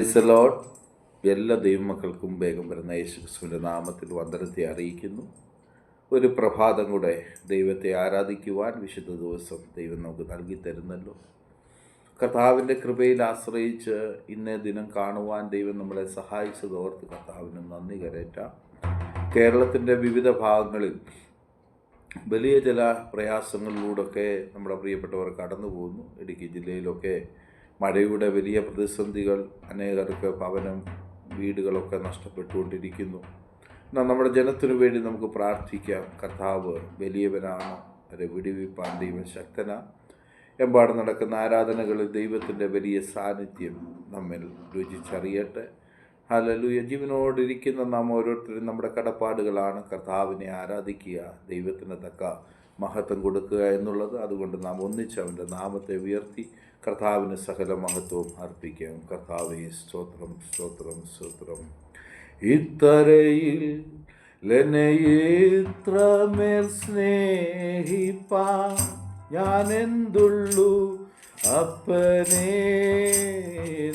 Load എല്ലാ ദൈവമക്കൾക്കും വേഗം വരുന്ന യേശുക്രിസ്തുവിന്റെ നാമത്തിൽ വന്ദനത്തെ അറിയിക്കുന്നു. ഒരു പ്രഭാതം കൂടെ ദൈവത്തെ ആരാധിക്കുവാൻ വിശുദ്ധ ദിവസം ദൈവം നമുക്ക് നൽകി തരുന്നല്ലോ. കർത്താവിന്റെ കൃപയിൽ ആശ്രയിച്ച് ഇന്നേ ദിനം കാണുവാൻ ദൈവം നമ്മളെ സഹായിച്ചത് ഓർത്ത് കർത്താവിന് നന്ദി കരയറ്റാം കേരളത്തിന്റെ വിവിധ ഭാഗങ്ങളിൽ വലിയ ചില പ്രയാസങ്ങളിലൂടെയൊക്കെ നമ്മുടെ പ്രിയപ്പെട്ടവർ കടന്നു പോകുന്നു ഇടുക്കി ജില്ലയിലൊക്കെ മഴയുടെ വലിയ പ്രതിസന്ധികൾ അനേകർക്ക് ഭവനം വീടുകളൊക്കെ നഷ്ടപ്പെട്ടുകൊണ്ടിരിക്കുന്നു. എന്നാൽ നമ്മുടെ ജനത്തിനു വേണ്ടി നമുക്ക് പ്രാർത്ഥിക്കാം. കർത്താവ് വലിയവനാണ്. അവരെ വിടിവിപ്പാൻ ദൈവം ശക്തന. എമ്പാട് നടക്കുന്ന ആരാധനകളിൽ ദൈവത്തിന്റെ വലിയ സാന്നിധ്യം നമ്മിൽ രുചിച്ചറിയട്ടെ. ഹലലുയ ജീവനോടിരിക്കുന്ന നാം ഓരോരുത്തരും നമ്മുടെ കടപ്പാടുകളാണ്. കർത്താവിനെ ആരാധിക്കുക ദൈവത്തിന് തക്ക മഹത്വം കൊടുക്കുക എന്നുള്ളത്. അതുകൊണ്ട് നാം ഒന്നിച്ച് അവന്റെ നാമത്തെ ഉയർത്തി കർത്താവിന് സകല മഹത്വവും അർപ്പിക്കാം. കർത്താവെ സ്തോത്രം സ്തോത്രം സ്തോത്രം. ഇത്തരയിൽ ലെനയിത്രമേൽ സ്നേഹിപ്പാ. ഞാൻ എന്തുള്ളു? അപ്പനേ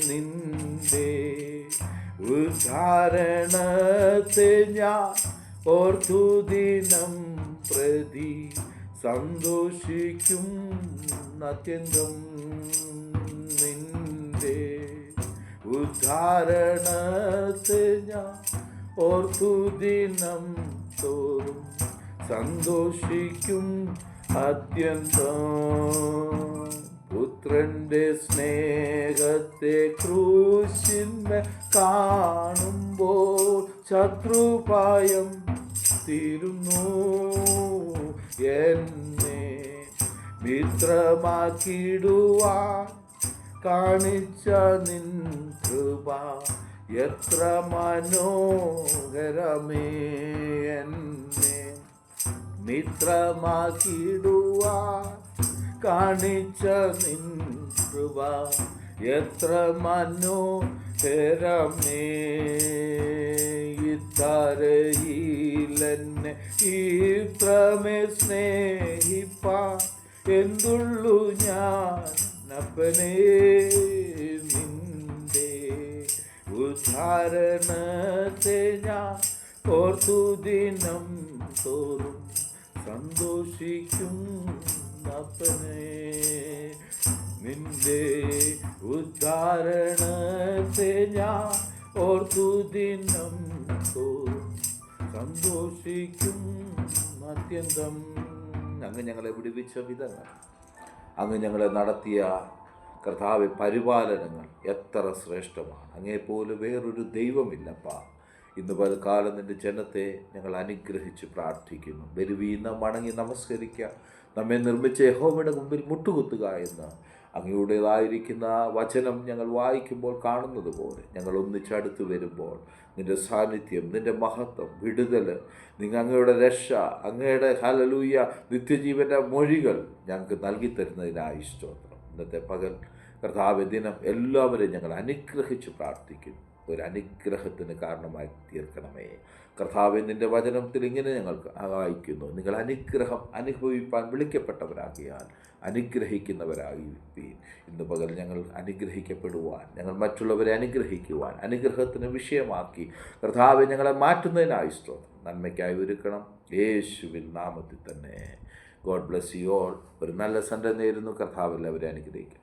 ഉദ്ധാരണത്തെ ഞാൻ ഓർത്തു ദിനം പ്രതി സന്തോഷിക്കും അത്യന്തം നിന്റെ. ഉദ്ധാരണത്തെ ഞാൻ ഓർത്തു ദിനം തോറും സന്തോഷിക്കും അത്യന്തം പുത്രന്റെ സ്നേഹത്തെ ക്രൂശിന്മ കാണുമ്പോൾ ശത്രുപായം തീരുന്നു. എന്നെ മിത്രമാക്കിടുവാൻ കാണിച്ച നിൻ കൃപ എത്ര മനോഹരമേ. എന്നെ മിത്രമാക്കിടുവാൻ കാണിച്ച നിൻ കൃപ എത്ര മനോഹരമേ. ഇത്തരയിലെന്നെ ഇത്രമേ സ്നേഹിപ്പ. എന്തുള്ളു ഞാൻ അപ്പനേ നിന്റെ ഉദ്ധാരണത്തെ ഞാൻ ഓർത്തു ദിനം തോറും സന്തോഷിക്കും അപ്പനേ നിന്റെ ഉദ്ധാരണത്തെ ഞാൻ ഓർത്തു ദിനം സന്തോഷിക്കും അത്യന്തം. അങ്ങ് ഞങ്ങളെ വിടുവിച്ച വിധങ്ങൾ. അങ്ങ് ഞങ്ങളെ നടത്തിയ കർത്താവ് പരിപാലനങ്ങൾ എത്ര ശ്രേഷ്ഠമാണ്. അങ്ങേപ്പോലെ വേറൊരു ദൈവമില്ലപ്പാ. ഇന്ന് പലകാലം നിന്റെ ജനത്തെ ഞങ്ങൾ അനുഗ്രഹിച്ച് പ്രാർത്ഥിക്കുന്നു. വരുവീന്ന് മണങ്ങി നമസ്കരിക്കുക നമ്മെ നിർമ്മിച്ച യഹോവയുടെ മുമ്പിൽ മുട്ടുകുത്തുക എന്ന് അങ്ങയുടേതായിരിക്കുന്ന വചനം ഞങ്ങൾ വായിക്കുമ്പോൾ കാണുന്നത് പോലെ ഞങ്ങൾ ഒന്നിച്ചടുത്ത് വരുമ്പോൾ നിന്റെ സാന്നിധ്യം നിന്റെ മഹത്വം വിടുതൽ നിങ്ങൾ അങ്ങയുടെ രക്ഷ അങ്ങയുടെ ഹലലൂയ നിത്യജീവന്റെ മൊഴികൾ ഞങ്ങൾക്ക് നൽകി തരുന്നതിനായി സ്തോത്രം. ഇന്നത്തെ പകൽ കർത്താവ് ദിനം എല്ലാവരെയും ഞങ്ങൾ അനുഗ്രഹിച്ച് പ്രാർത്ഥിക്കുന്നു. ഒരു അനുഗ്രഹത്തിന് കാരണമായി തീർക്കണമേ. കർത്താവ് നിന്റെ വചനത്തിൽ ഇങ്ങനെ ഞങ്ങൾക്ക് വായിക്കുന്നു. നിങ്ങൾ അനുഗ്രഹം അനുഭവിപ്പാൻ വിളിക്കപ്പെട്ടവരാകിയാൽ അനുഗ്രഹിക്കുന്നവരായിരിക്കും ഇന്ന് പകൽ ഞങ്ങൾ അനുഗ്രഹിക്കപ്പെടുവാൻ ഞങ്ങൾ മറ്റുള്ളവരെ അനുഗ്രഹിക്കുവാൻ അനുഗ്രഹത്തിന് വിഷയമാക്കി കർത്താവ് ഞങ്ങളെ മാറ്റുന്നതിനായി സ്തോത്രം. നന്മയ്ക്കായി ഒരുക്കണം. യേശുവിൻ നാമത്തിൽ തന്നെ. God bless you all. ഒരു നല്ല സൺഡേ നേരുന്നു. കർത്താവ് എല്ലാവരെ അനുഗ്രഹിക്കണം